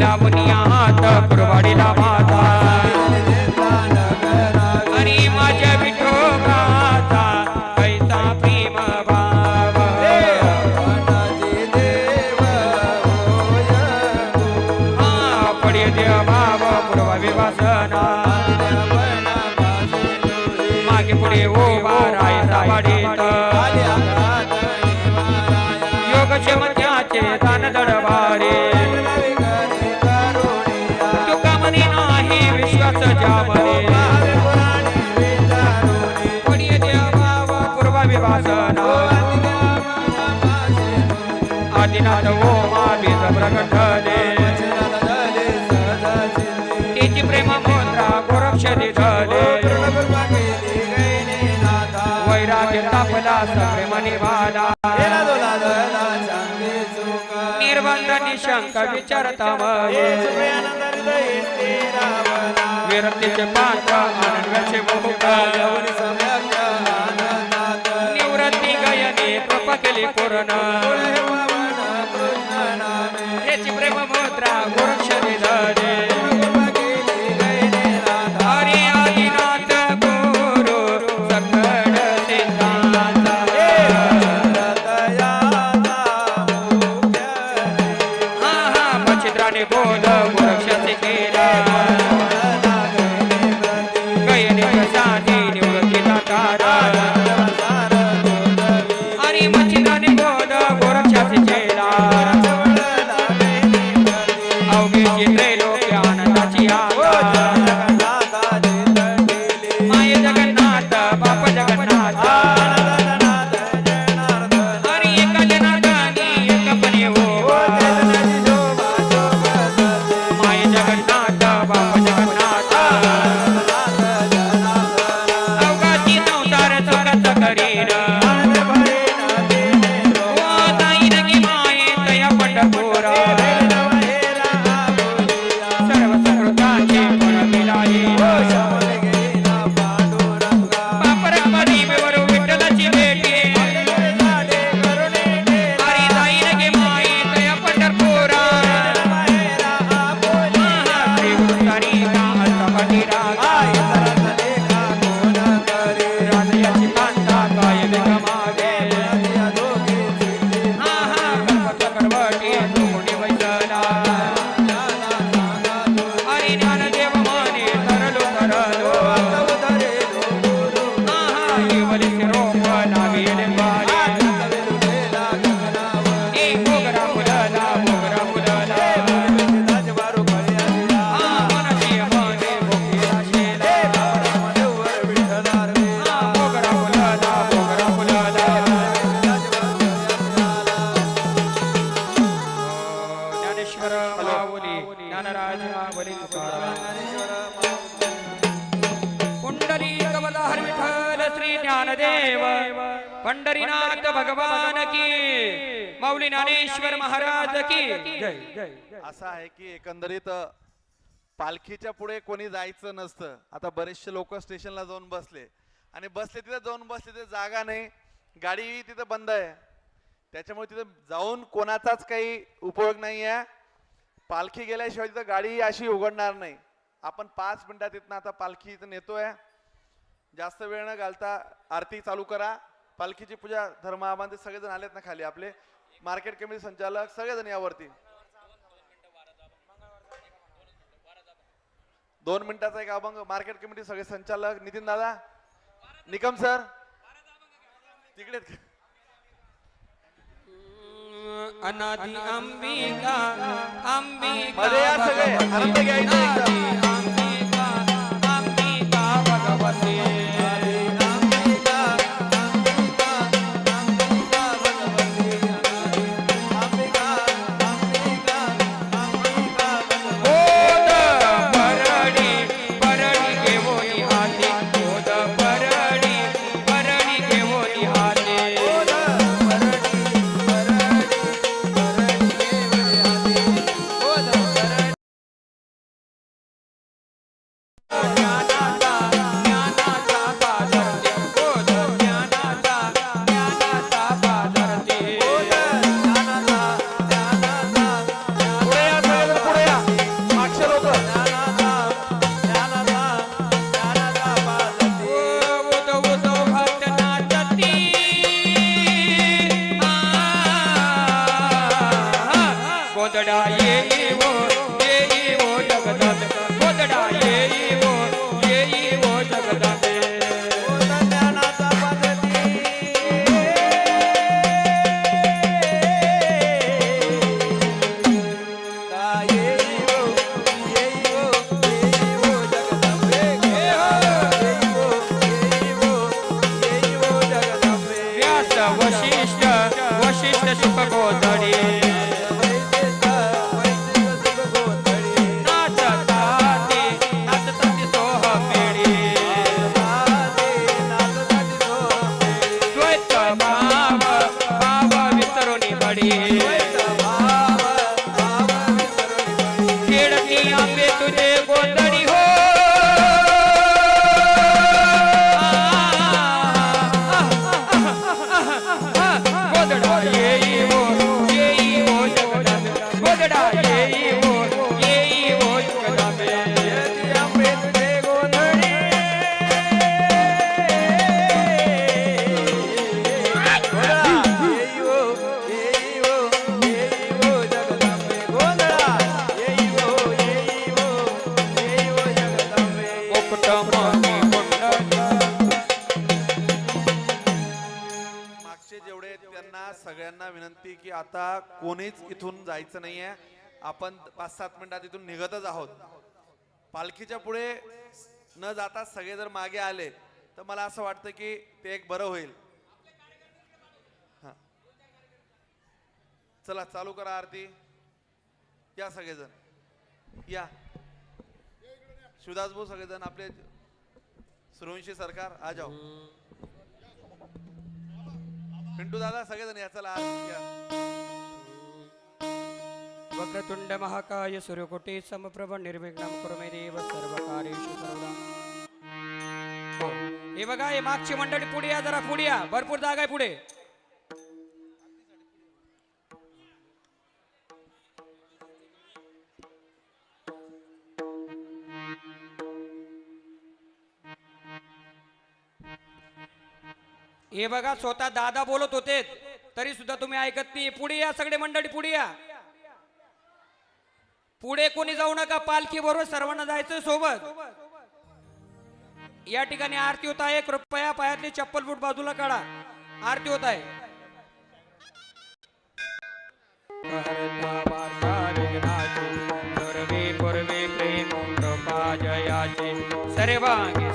लावणीयात ओमा बीज तिची प्रेम मुद्रा वैराग्य तापला प्रेम निभाला निर्बंध निशंक विचारता विरतीचे पात्र आनंदाचे निवृत्ती गयने कृपा केली पूर्ण। मच्छिद्राने बोध गोरक्षाचे केला भगवान की। माऊली ज्ञानेश्वर महाराज की। जय जय असं आहे की एकंदरीत पालखीच्या पुढे कोणी जायचं नसतं. आता बरेचसे लोक स्टेशनला जाऊन बसले. आणि बसले तिथे जाऊन बसले तिथे जागा नाही. गाडी तिथे बंद आहे. त्याच्यामुळे तिथे जाऊन कोणाचाच काही उपयोग नाही आहे. पालखी गेल्याशिवाय तिथं गाडी अशी उघडणार नाही. आपण पाच मिनिटात इथनं आता पालखी इथं नेतोय. जास्त वेळ न घालता आरती चालू करा. पालखीची पूजा धर्म आबांते सगळेजण आलेत ना खाली आपले. मार्केट कमिटी संचालक सगळेजण यावरती दोन मिनिटाचा एक अभंग. मार्केट कमिटी सगळे संचालक नितीन दादा. निकम सर. तिकडेच का? अनादि अंबिका अंबिका सगळे. आनंद घ्यायचा पड़े कोणीच इथून जायचं नाहीये. आपण पाच सात मिनिटात इथून निघतच आहोत. पालखीच्या पुढे न जाता सगळे जर मागे आले तर मला असं वाटतं की ते एक बरं होईल. हा. चला चालू करा आरती. या सगळेजण. या. शिवदास भाऊ सगळेजण आपले सूर्यवंशी सरकार आ जाओ. पिंटू दादा सगळेजण या चला आज या. वक्रतुंड महाकाय सूर्यकोटी समप्रभ निर्विघ्नं कुरु मे देव सर्व कार्येषु सर्वदा हे बघा हे मागची मंडळी पुढे या जरा पुढे या. भरपूर जागा आहे पुढे. हे बघा स्वतः दादा बोलत होते तरी सुद्धा तुम्ही ऐकत नाही. पुढे या सगळे मंडळी पुढे या. पुढे कोणी जाऊ नका पालखी बरोबर सर्वांना जायचं सोबत. या ठिकाणी आरती होत आहे. कृपया पायातली चप्पल बूट बाजूला काढा. आरती होत आहे. सर्वांगी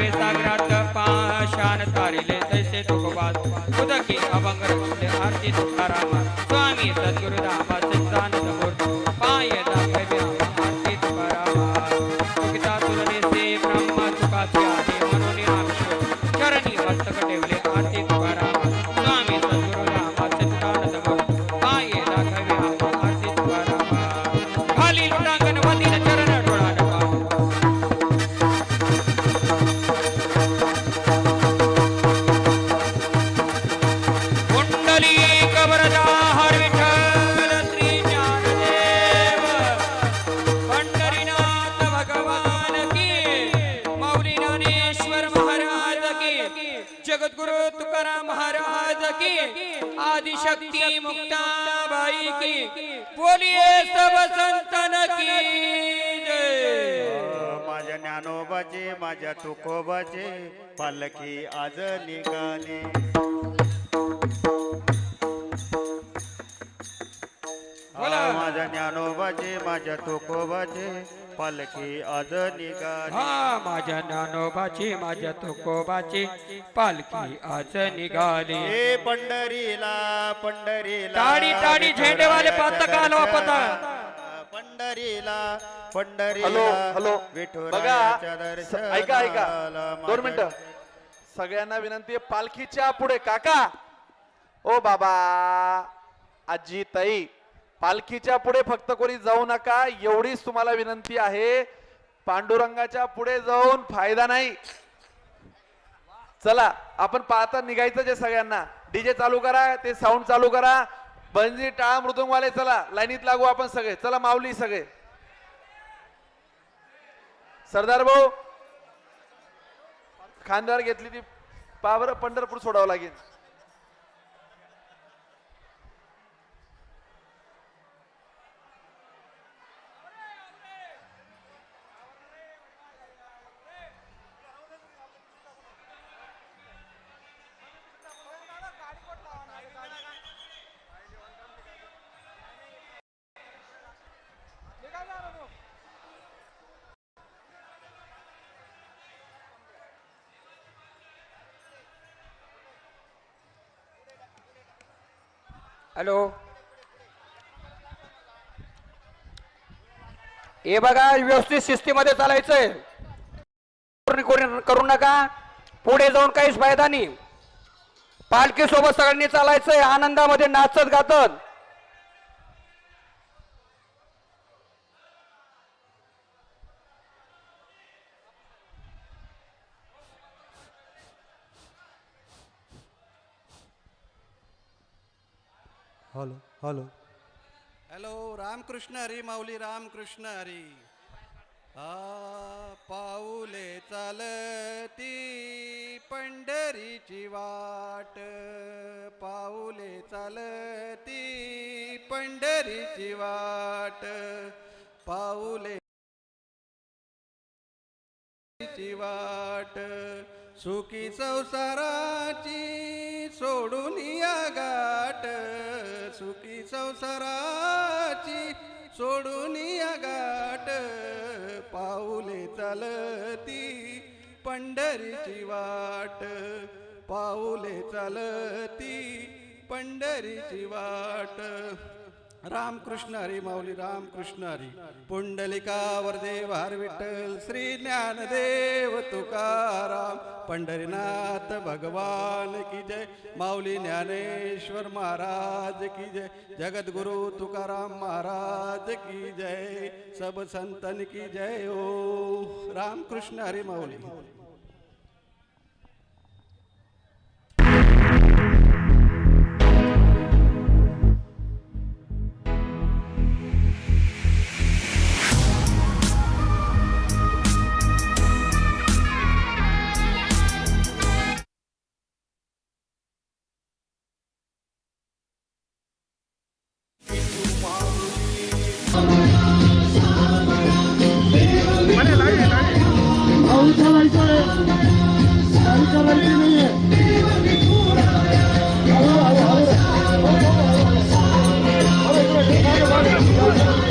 रामे सागरात पाषाण तारिले तैसे तुकवाद उदकी अभंग रक्षले आरती तुकारामा. ज्ञानोबाचे माझ्या तुकोबाचे पालखी आज निघाली. माझ्या ज्ञानोबाचे माझ्या तुकोबाचे पालखी आज निघाली. हा माझ्या ज्ञानोबाची माझ्या तुकोबाची पालखी आज निघाली. हे पंढरीला पंढरीला टाळी, टाळी, झेंडेवाले विठुरायाच्या पताका हलवा, दर्शनाला. पंढरीला हॅलो हॅलो. बघा ऐका ऐका. दोन मिनिटं. सगळ्यांना विनंती आहे पालखीच्या पुढे. काका! ओ बाबा! आजी ताई पालखीच्या पुढे फक्त कोणी जाऊ नका एवढीच तुम्हाला विनंती आहे. पांडुरंगाच्या पुढे जाऊन फायदा नाही. चला आपण पाहता निघायचं जे सगळ्यांना. डीजे चालू करा ते साऊंड चालू करा. बंजी टाळा मृदुंगवाले चला. लाईनीत लागू आपण सगळे. चला माऊली सगळे. सरदार भाऊ खांद्यावर घेतली ती पावर पंढरपूर सोडावं लागेल. हॅलो. हे बघा व्यवस्थित शिस्तीमध्ये चालायचंय. कोणी- कोणी करू नका. पुढे जाऊन काहीच फायदा नाही. पालखी सोबत सगळ्यांनी चालायचंय. आनंदामध्ये नाचत गातत hello hello. Hello Ramakrishna Hari Mauli Ramakrishna Hari. आ पाऊले चालती पंढरीची वाट. पाऊले चालती पंढरीची वाट. पाऊले वाट. सुखी संसाराची सोडून या गाठ संसाराची सोडून या गाठ पाऊले चालती पंढरीची वाट पाऊले चालती पंढरीची वाट. रामकृष्ण हरी माऊली रामकृष्ण हरी. पुंडलिकावर देव हर विठ्ठल श्री ज्ञानदेव तुकाराम. पंढरीनाथ भगवान की जय. माऊली ज्ञानेश्वर महाराज की जय. जगद्गुरु तुकाराम महाराज की जय. सब संतन की जय. ओ रामकृष्ण हरी माऊली.